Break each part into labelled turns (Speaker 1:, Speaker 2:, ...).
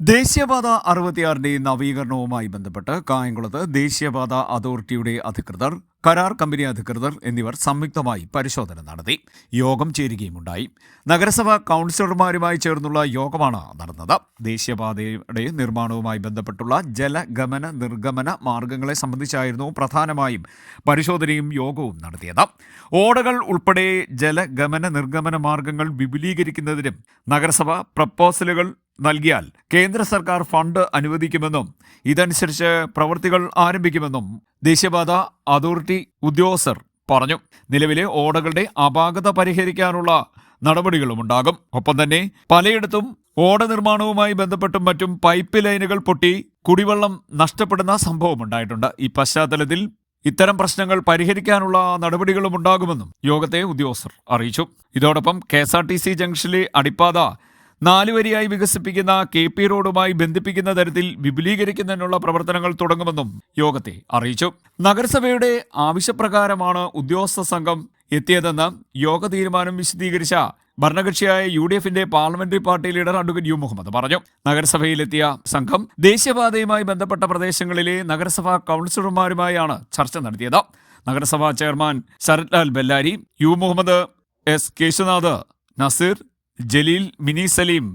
Speaker 1: ദേശീയപാത അറുപത്തിയാറിന്റെ നവീകരണവുമായി ബന്ധപ്പെട്ട് കായംകുളത്ത് ദേശീയപാത അതോറിറ്റിയുടെ അധികൃതർ കരാർ കമ്പനി അധികൃതർ എന്നിവർ സംയുക്തമായി പരിശോധന നടത്തി. യോഗം ചേരുകയുമുണ്ടായി. നഗരസഭ കൗൺസിലർമാരുമായി ചേർന്നുള്ള യോഗമാണ് നടന്നത്. ദേശീയപാതയുടെ നിർമ്മാണവുമായി ബന്ധപ്പെട്ടുള്ള ജലഗമന നിർഗമന മാർഗങ്ങളെ സംബന്ധിച്ചായിരുന്നു പ്രധാനമായും പരിശോധനയും യോഗവും നടത്തിയത്. ഓടകൾ ഉൾപ്പെടെ ജലഗമന നിർഗമന മാർഗങ്ങൾ വിപുലീകരിക്കുന്നതിനും നഗരസഭ പ്രപ്പോസലുകൾ നൽകിയാൽ കേന്ദ്ര സർക്കാർ ഫണ്ട് അനുവദിക്കുമെന്നും ഇതനുസരിച്ച് പ്രവൃത്തികൾ ആരംഭിക്കുമെന്നും ദേശീയപാത അതോറിറ്റി ഉദ്യോഗസ്ഥർ പറഞ്ഞു. നിലവിലെ ഓടകളുടെ അപാകത പരിഹരിക്കാനുള്ള നടപടികളും ഉണ്ടാകും ഒപ്പം തന്നെ പലയിടത്തും ഓട നിർമ്മാണവുമായി ബന്ധപ്പെട്ടും മറ്റും പൈപ്പ് ലൈനുകൾ പൊട്ടി കുടിവെള്ളം നഷ്ടപ്പെടുന്ന സംഭവമുണ്ടായിട്ടുണ്ട്. ഈ പശ്ചാത്തലത്തിൽ ഇത്തരം പ്രശ്നങ്ങൾ പരിഹരിക്കാനുള്ള നടപടികളും ഉണ്ടാകുമെന്നും യോഗത്തെ ഉദ്യോഗസ്ഥർ അറിയിച്ചു. ഇതോടൊപ്പം K S R T C ജംഗ്ഷനിലെ അടിപ്പാത നാലുവരിയായി വികസിപ്പിക്കുന്ന കെ പി റോഡുമായി ബന്ധിപ്പിക്കുന്ന തരത്തിൽ വിപുലീകരിക്കുന്നതിനുള്ള പ്രവർത്തനങ്ങൾ തുടങ്ങുമെന്നും യോഗത്തെ അറിയിച്ചു. നഗരസഭയുടെ ആവശ്യപ്രകാരമാണ് ഉദ്യോഗസ്ഥ സംഘം എത്തിയതെന്ന് യോഗ തീരുമാനം വിശദീകരിച്ച ഭരണകക്ഷിയായ യു ഡി എഫിന്റെ parliamentary party leader advocate U Muhammad പറഞ്ഞു. നഗരസഭയിലെത്തിയ സംഘം ദേശീയപാതയുമായി ബന്ധപ്പെട്ട പ്രദേശങ്ങളിലെ നഗരസഭാ കൗൺസിലർമാരുമായാണ് ചർച്ച നടത്തിയത്. നഗരസഭാ chairman Sarathlal Bellari U Muhammad S Keshunath Naseer Jaleel Mini Saleem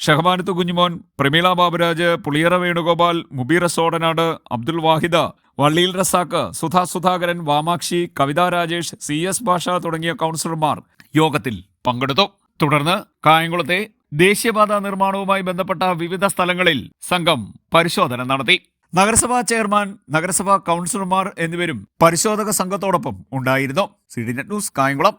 Speaker 1: Shahabanath Kunjumon Prameela Baburaj Puliyara Venugopal Mubeera Sodanad Abdul Waheeda Valliyil Razak Sudha Sudhakaran Vamakshi Kavitha Rajesh C S Basha തുടങ്ങിയ കൗൺസിലർമാർ യോഗത്തിൽ പങ്കെടുത്തു. തുടർന്ന് കായംകുളത്തെ ദേശീയപാതാ നിർമ്മാണവുമായി ബന്ധപ്പെട്ട വിവിധ സ്ഥലങ്ങളിൽ സംഘം പരിശോധന നടത്തി. നഗരസഭാ ചെയർമാൻ നഗരസഭാ കൗൺസിലർമാർ എന്നിവരും പരിശോധക സംഘത്തോടൊപ്പം ഉണ്ടായിരുന്നു. C D net news Kayamkulam.